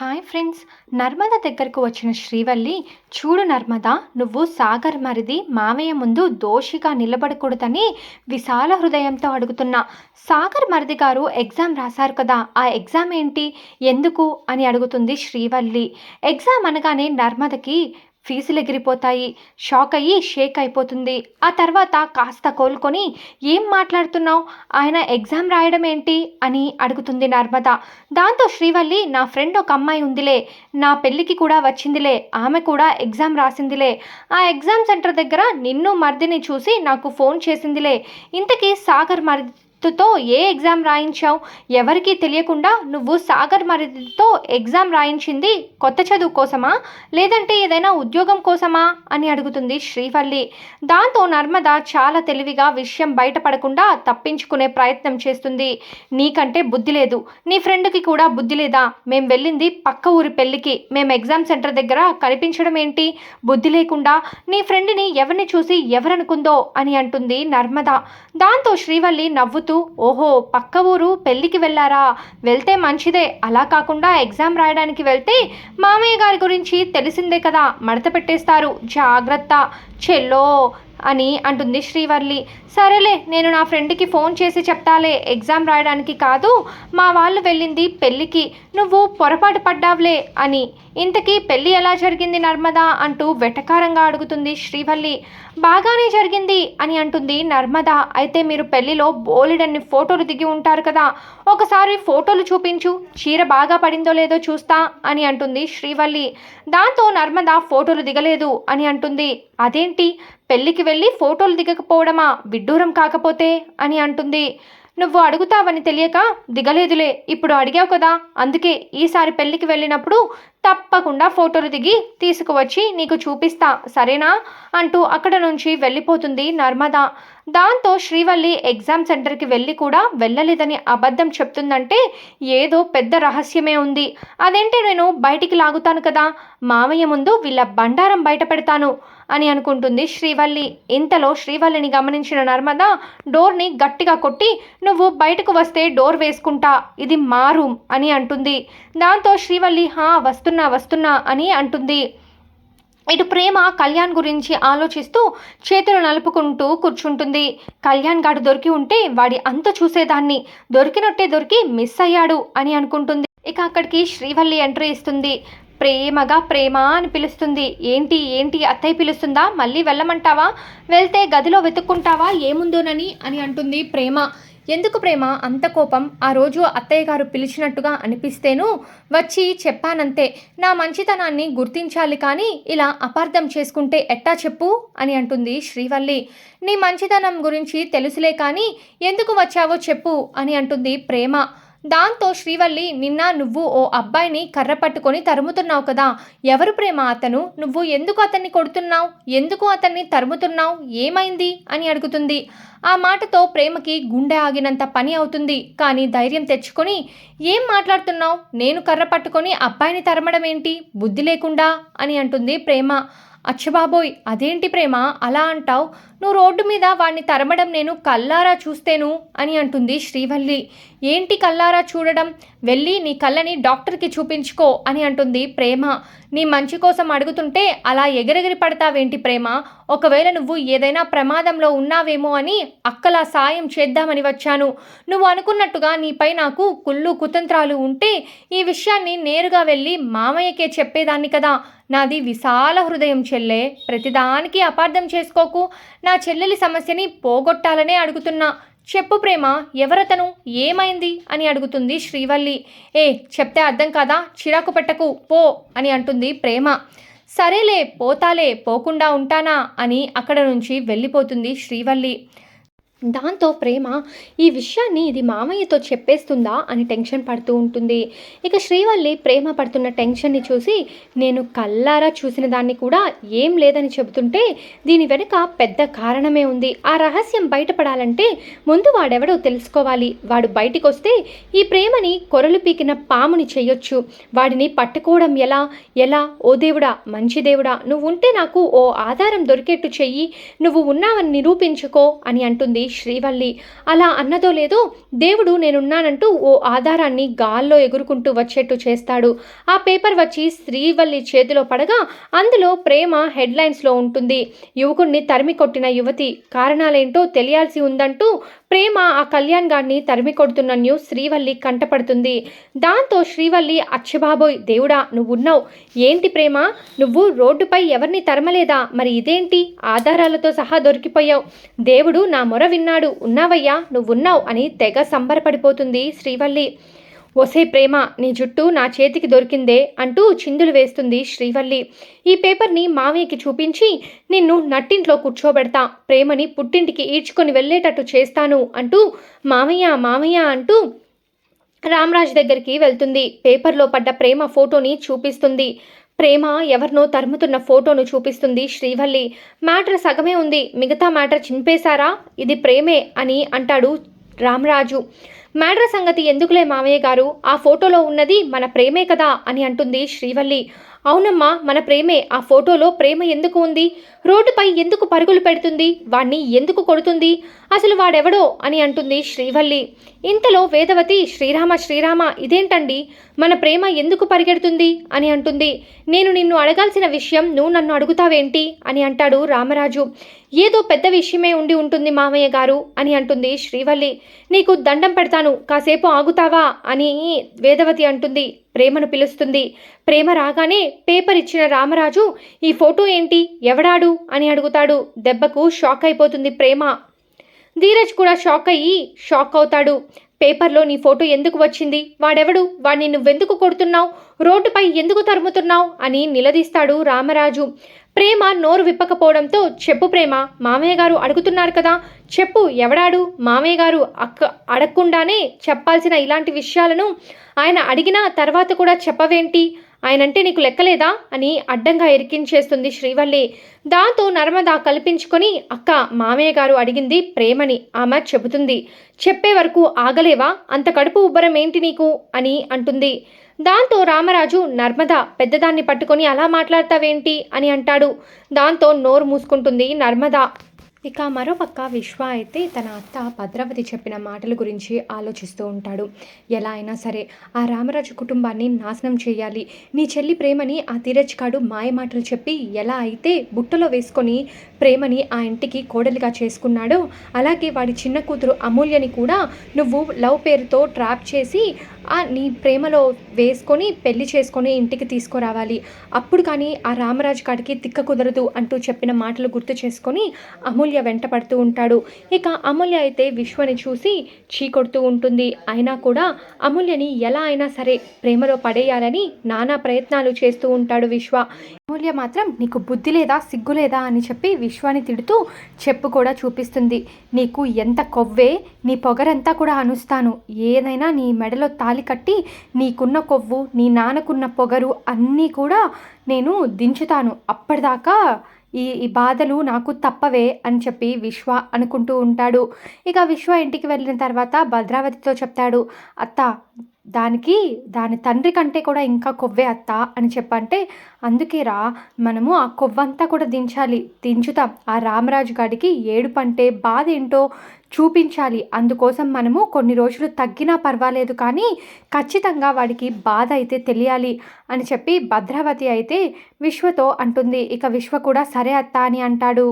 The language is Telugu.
హాయ్ ఫ్రెండ్స్ నర్మద దగ్గరకు వచ్చిన శ్రీవల్లి చూడు నర్మద నువ్వు సాగర్ మరిది మావయ్య ముందు దోషిగా నిలబడకూడదని విశాల హృదయంతో అడుగుతున్నా. సాగర్ మరిది గారు ఎగ్జామ్ రాశారు కదా ఆ ఎగ్జామ్ ఏంటి? ఎందుకు? అని అడుగుతుంది శ్రీవల్లి. ఎగ్జామ్ అనగానే నర్మదకి ఫీజులు ఎగిరిపోతాయి షాక్ అయ్యి షేక్ అయిపోతుంది. ఆ తర్వాత కాస్త కోలుకొని ఏం మాట్లాడుతున్నావు? ఆయన ఎగ్జామ్ రాయడం ఏంటి? అని అడుగుతుంది నర్మద. దాంతో శ్రీవల్లి నా ఫ్రెండ్ ఒక అమ్మాయి ఉందిలే నా పెళ్ళికి కూడా వచ్చిందిలే ఆమె కూడా ఎగ్జామ్ రాసిందిలే. ఆ ఎగ్జామ్ సెంటర్ దగ్గర నిన్ను మర్దిని చూసి నాకు ఫోన్ చేసిందిలే. ఇంతకీ సాగర్ మర్ది తో ఏ ఎగ్జామ్ రాయించావు? ఎవరికీ తెలియకుండా నువ్వు సాగర్ మరిదితో ఎగ్జామ్ రాయించింది కొత్త చదువు కోసమా? లేదంటే ఏదైనా ఉద్యోగం కోసమా? అని అడుగుతుంది శ్రీవల్లి. దాంతో నర్మద చాలా తెలివిగా విషయం బయటపడకుండా తప్పించుకునే ప్రయత్నం చేస్తుంది. నీకంటే బుద్ధి లేదు. నీ ఫ్రెండ్కి కూడా బుద్ధి లేదా? మేం వెళ్ళింది పక్క ఊరి పెళ్ళికి. మేము ఎగ్జామ్ సెంటర్ దగ్గర కనిపించడం ఏంటి? బుద్ధి లేకుండా నీ ఫ్రెండ్ని ఎవరిని చూసి ఎవరనుకుందో? అని అంటుంది నర్మద. దాంతో శ్రీవల్లి నవ్వుతూ ఓహో పక్క ఊరు పెళ్ళికి వెళ్ళారా? వెళ్తే మంచిదే. అలా కాకుండా ఎగ్జామ్ రాయడానికి వెళ్తే మామయ్య గారి గురించి తెలిసిందే కదా. మడత పెట్టేస్తారు. జాగ్రత్త. చెల్లో అని అంటుంది శ్రీవల్లి సరేలే నేను నా ఫ్రెండ్కి ఫోన్ చేసి చెప్తాలే. ఎగ్జామ్ రాయడానికి కాదు మా వాళ్ళు వెళ్ళింది పెళ్ళికి. నువ్వు పొరపాటు పడ్డావులే అని. ఇంతకీ పెళ్ళి ఎలా జరిగింది నర్మదా అంటూ వెటకారంగా అడుగుతుంది శ్రీవల్లి బాగానే జరిగింది అని అంటుంది నర్మద. అయితే మీరు పెళ్ళిలో బోలెడన్ని ఫోటోలు దిగి ఉంటారు కదా ఒకసారి ఫోటోలు చూపించు. చీర బాగా పడిందో లేదో చూస్తా అని అంటుంది శ్రీవల్లి దాంతో నర్మద ఫోటోలు దిగలేదు అని అంటుంది అదేంటి? పెళ్ళికి వెళ్ళి ఫోటోలు దిగకపోవడమా? విడ్డూరం కాకపోతే? అని అంటుంది. నువ్వు అడుగుతావని తెలియక దిగలేదులే ఇప్పుడు అడిగావు కదా. అందుకే ఈసారి పెళ్ళికి వెళ్ళినప్పుడు తప్పకుండా ఫోటోలు దిగి తీసుకువచ్చి నీకు చూపిస్తా సరేనా? అంటూ అక్కడ నుంచి వెళ్ళిపోతుంది నర్మద. దాంతో శ్రీవల్లి ఎగ్జామ్ సెంటర్కి వెళ్ళి కూడా వెళ్ళలేదని అబద్ధం చెప్తుందంటే ఏదో పెద్ద రహస్యమే ఉంది. అదేంటి నేను బయటికి లాగుతాను కదా? మామయ్య ముందు వీళ్ళ బండారం బయట పెడతాను. అని అనుకుంటుంది. శ్రీవల్లి ఇంతలో శ్రీవల్లిని గమనించిన నర్మద డోర్ని గట్టిగా కొట్టి నువ్వు బయటకు వస్తే డోర్ వేసుకుంటా ఇది మా రూమ్ అని అంటుంది. దాంతో శ్రీవల్లి హా వస్తున్నా వస్తున్నా అని అంటుంది. ఇటు ప్రేమ కళ్యాణ్ గురించి ఆలోచిస్తూ చేతులు నలుపుకుంటూ కూర్చుంటుంది. కళ్యాణ్ గాడు దొరికి ఉంటే వాడి అంత చూసేదాన్ని. దొరికినట్టే దొరికి మిస్ అయ్యాడు అని అనుకుంటుంది. ఇక అక్కడికి శ్రీవల్లి ఎంట్రీ ఇస్తుంది. ప్రేమగా ప్రేమ అని పిలుస్తుంది. ఏంటి ఏంటి అత్తయ్య పిలుస్తుందా? మళ్ళీ వెళ్ళమంటావా? వెళ్తే గదిలో వెతుక్కుంటావా? ఏముందోనని అని అంటుంది ప్రేమ. ఎందుకు ప్రేమ? అంత కోపం. ఆ రోజు అత్తయ్య గారు పిలిచినట్టుగా అనిపిస్తేను వచ్చి చెప్పానంతే. నా మంచితనాన్ని గుర్తించాలి కానీ ఇలా అపార్థం చేసుకుంటే ఎట్టా చెప్పు? అని అంటుంది శ్రీవల్లి. నీ మంచితనం గురించి తెలుసులే కానీ ఎందుకు వచ్చావో చెప్పు అని అంటుంది ప్రేమ. దాంతో శ్రీవల్లి నిన్న నువ్వు ఓ అబ్బాయిని కర్ర పట్టుకొని తరుముతున్నావు కదా. ఎవరు ప్రేమ అతను? నువ్వు ఎందుకు అతన్ని కొడుతున్నావు? ఎందుకు అతన్ని తరుముతున్నావు? ఏమైంది? అని అడుగుతుంది. ఆ మాటతో ప్రేమకి గుండె ఆగినంత పని అవుతుంది. కానీ ధైర్యం తెచ్చుకొని ఏం మాట్లాడుతున్నావు? నేను కర్ర పట్టుకొని అబ్బాయిని తరమడం ఏంటి బుద్ధి లేకుండా? అని అంటుంది ప్రేమ. అచ్చబాబోయ్ అదేంటి ప్రేమ? అలా అంటావు? నువ్వు రోడ్డు మీద వాడిని తరమడం నేను కల్లారా చూస్తేను? అని అంటుంది శ్రీవల్లి. ఏంటి కల్లారా చూడడం? వెళ్ళి నీ కళ్ళని డాక్టర్కి చూపించుకో అని అంటుంది ప్రేమ. నీ మంచి కోసం అడుగుతుంటే అలా ఎగిరెగిరి పడతావేంటి ప్రేమ? ఒకవేళ నువ్వు ఏదైనా ప్రమాదంలో ఉన్నావేమో అని అక్కలా సాయం చేద్దామని వచ్చాను. నువ్వు అనుకున్నట్టుగా నీపై నాకు కుళ్ళు కుతంత్రాలు ఉంటే ఈ విషయాన్ని నేరుగా వెళ్ళి మామయ్యకే చెప్పేదాన్ని కదా. నాది విశాల హృదయం చెల్లె. ప్రతిదానికి అపార్థం చేసుకోకు. నా చెల్లెలి సమస్యని పోగొట్టాలనే అడుగుతున్నా. చెప్పు ప్రేమ ఎవరతను? ఏమైంది? అని అడుగుతుంది శ్రీవల్లి. ఏ చెప్తే అర్థం కాదా? చిరాకు పెట్టకు పో అని అంటుంది ప్రేమ. సరేలే పోతాలే పోకుండా ఉంటానా? అని అక్కడ నుంచి వెళ్ళిపోతుంది శ్రీవల్లి. దాంతో ప్రేమ ఈ విషయాన్ని ఇది మామయ్యతో చెప్పేస్తుందా అని టెన్షన్ పడుతూ ఉంటుంది. ఇక శ్రీవల్లి ప్రేమ పడుతున్న టెన్షన్ని చూసి నేను కల్లారా చూసిన దాన్ని కూడా ఏం లేదని చెబుతుంటే దీని వెనుక పెద్ద కారణమే ఉంది. ఆ రహస్యం బయటపడాలంటే ముందు వాడెవడో తెలుసుకోవాలి. వాడు బయటికి వస్తే ఈ ప్రేమని కొరలు పీకిన పాముని చెయ్యొచ్చు వాడిని పట్టుకోవడం ఎలా? ఎలా? ఓ దేవుడా మంచి దేవుడా నువ్వు ఉంటే నాకు ఓ ఆధారం దొరికేట్టు చెయ్యి. నువ్వు ఉన్నావని నిరూపించుకో అని అంటుంది శ్రీవల్లి. అలా అన్నదో లేదో దేవుడు నేనున్నానంటూ ఓ ఆధారాన్ని గాల్లో ఎగురుకుంటూ వచ్చేట్టు చేస్తాడు. ఆ పేపర్ వచ్చి శ్రీవల్లి చేతిలో పడగా అందులో ప్రేమ హెడ్లైన్స్లో ఉంటుంది. యువకుణ్ణి తరిమి కొట్టిన యువతి కారణాలేంటో తెలియాల్సి ఉందంటూ ప్రేమ ఆ కళ్యాణ్ గారిని తరిమి కొడుతున్న న్యూస్ శ్రీవల్లి కంటపడుతుంది. దాంతో శ్రీవల్లి అచ్చబాబోయ్ దేవుడా నువ్వున్నావు. ఏంటి ప్రేమ? నువ్వు రోడ్డుపై ఎవరిని తరమలేదా? మరి ఇదేంటి? ఆధారాలతో సహా దొరికిపోయావు. దేవుడు నా మొర విన్నాడు. ఉన్నావయ్యా నువ్వున్నావు అని తెగ సంబరపడిపోతుంది శ్రీవల్లి. ఒసే ప్రేమ నీ జుట్టు నా చేతికి దొరికిందే అంటూ చిందులు వేస్తుంది శ్రీవల్లి. ఈ పేపర్ని మామయ్యకి చూపించి నిన్ను నట్టింట్లో కూర్చోబెడతా ప్రేమని పుట్టింటికి ఈడ్చుకొని వెళ్ళేటట్టు చేస్తాను అంటూ మామయ్య మామయ్య అంటూ రామరాజ్ దగ్గరికి వెళ్తుంది. పేపర్లో పడ్డ ప్రేమ ఫోటోని చూపిస్తుంది. ప్రేమ ఎవరినో తరుముతున్న ఫోటోను చూపిస్తుంది శ్రీవల్లి. మ్యాటర్ సగమే ఉంది. మిగతా మ్యాటర్ చింపేశారా? ఇది ప్రేమే అని అంటాడు రామరాజు. మ్యాటర్ సంగతి ఎందుకులే మామయ్య గారు? ఆ ఫోటోలో ఉన్నది మన ప్రేమే కదా అని అంటుంది శ్రీవల్లి. అవునమ్మా మన ప్రేమే ఆ ఫోటోలో ప్రేమ ఎందుకు ఉంది? రోడ్డుపై ఎందుకు పరుగులు పెడుతుంది? వాణ్ణి ఎందుకు కొడుతుంది? అసలు వాడెవడో అని అంటుంది శ్రీవల్లి. ఇంతలో వేదవతి శ్రీరామ శ్రీరామ ఇదేంటండి? మన ప్రేమ ఎందుకు పరిగెడుతుంది? అని అంటుంది. నేను నిన్ను అడగాల్సిన విషయం నువ్వు నన్ను అడుగుతావేంటి? అని అంటాడు రామరాజు. ఏదో పెద్ద విషయమే ఉండి ఉంటుంది మామయ్య గారు అని అంటుంది శ్రీవల్లి. నీకు దండం పెడతాను కాసేపు ఆగుతావా? అని వేదవతి అంటుంది. ప్రేమను పిలుస్తుంది. ప్రేమ రాగానే పేపర్ ఇచ్చిన రామరాజు ఈ ఫోటో ఏంటి? ఎవడాడు? అని అడుగుతాడు. దెబ్బకు షాక్ అయిపోతుంది ప్రేమ. ధీరజ్ కూడా షాక్ అయ్యి షాక్ అవుతాడు. పేపర్లో నీ ఫోటో ఎందుకు వచ్చింది? వాడెవడు? వాడిని నువ్వెందుకు కొడుతున్నావు? రోడ్డుపై ఎందుకు తరుముతున్నావు? అని నిలదీస్తాడు రామరాజు. ప్రేమ నోరు విప్పకపోవడంతో చెప్పు ప్రేమ మామయ్య గారు అడుగుతున్నారు కదా చెప్పు ఎవడాడు? మామయ్య గారు అక్క అడగకుండానే చెప్పాల్సిన ఇలాంటి విషయాలను ఆయన అడిగిన తర్వాత కూడా చెప్పవేంటి? ఆయనంటే నీకు లెక్కలేదా అని అడ్డంగా ఇరికించేస్తుంది శ్రీవల్లి. దాంతో నర్మద కల్పించుకొని అక్క మామయ్య గారు అడిగింది ప్రేమని ఆమె చెబుతుంది. చెప్పే వరకు ఆగలేవా? అంత కడుపు ఉబ్బరం ఏంటి నీకు? అని అంటుంది. దాంతో రామరాజు నర్మద పెద్దదాన్ని పట్టుకొని అలా మాట్లాడతావేంటి? అని అంటాడు. దాంతో నోరు మూసుకుంటుంది నర్మద. ఇక మరోపక్క విశ్వ అయితే తన అత్త భద్రావతి చెప్పిన మాటల గురించి ఆలోచిస్తూ ఉంటాడు. ఎలా అయినా సరే ఆ రామరాజు కుటుంబాన్ని నాశనం చేయాలి. నీ చెల్లి ప్రేమని ఆ ధీరజ్ కాడు మాయ మాటలు చెప్పి ఎలా అయితే బుట్టలో వేసుకొని ప్రేమని ఆ ఇంటికి కోడలిగా చేసుకున్నాడో అలాగే వాడి చిన్న కూతురు అమూల్యని కూడా నువ్వు లవ్ పేరుతో ట్రాప్ చేసి నీ ప్రేమలో వేసుకొని పెళ్ళి చేసుకొని ఇంటికి తీసుకురావాలి. అప్పుడు కానీ ఆ రామరాజు కాడికి తిక్క కుదరదు అంటూ చెప్పిన మాటలు గుర్తు చేసుకొని అమూల్య వెంట పడుతూ ఉంటాడు. ఇక అమూల్య అయితే విశ్వని చూసి చీకొడుతూ ఉంటుంది. అయినా కూడా అమూల్యని ఎలా అయినా సరే ప్రేమలో పడేయాలని నానా ప్రయత్నాలు చేస్తూ ఉంటాడు విశ్వ. అమూల్య మాత్రం నీకు బుద్ధి లేదా సిగ్గు లేదా అని చెప్పి విశ్వాన్ని తిడుతూ చెప్పు కూడా చూపిస్తుంది. నీకు ఎంత కొవ్వే నీ పొగరంతా కూడా అనుస్తాను. ఏదైనా నీ మెడలో తాలి కట్టి నీకున్న కొవ్వు నీ నాన్నకున్న పొగరు అన్నీ కూడా నేను దించుతాను. అప్పటిదాకా ఈ ఈ బాధలు నాకు తప్పవే అని చెప్పి విశ్వ అనుకుంటూ ఉంటాడు. ఇక విశ్వ ఇంటికి వెళ్ళిన తర్వాత భద్రావతితో చెప్తాడు అత్త దానికి దాని తండ్రి కంటే కూడా ఇంకా కొవ్వే అత్త అని చెప్పంటే అందుకే రా మనము ఆ కొవ్వంతా కూడా దించాలి దించుతాం. ఆ రామరాజు గారికి ఏడుపంటే బాధ ఏంటో చూపించాలి. అందుకోసం మనము కొన్ని రోజులు తగ్గినా పర్వాలేదు కానీ ఖచ్చితంగా వాడికి బాధ అయితే తెలియాలి అని చెప్పి భద్రావతి అయితే విశ్వతో అంటుంది. ఇక విశ్వ కూడా సరే అత్త అని అంటాడు.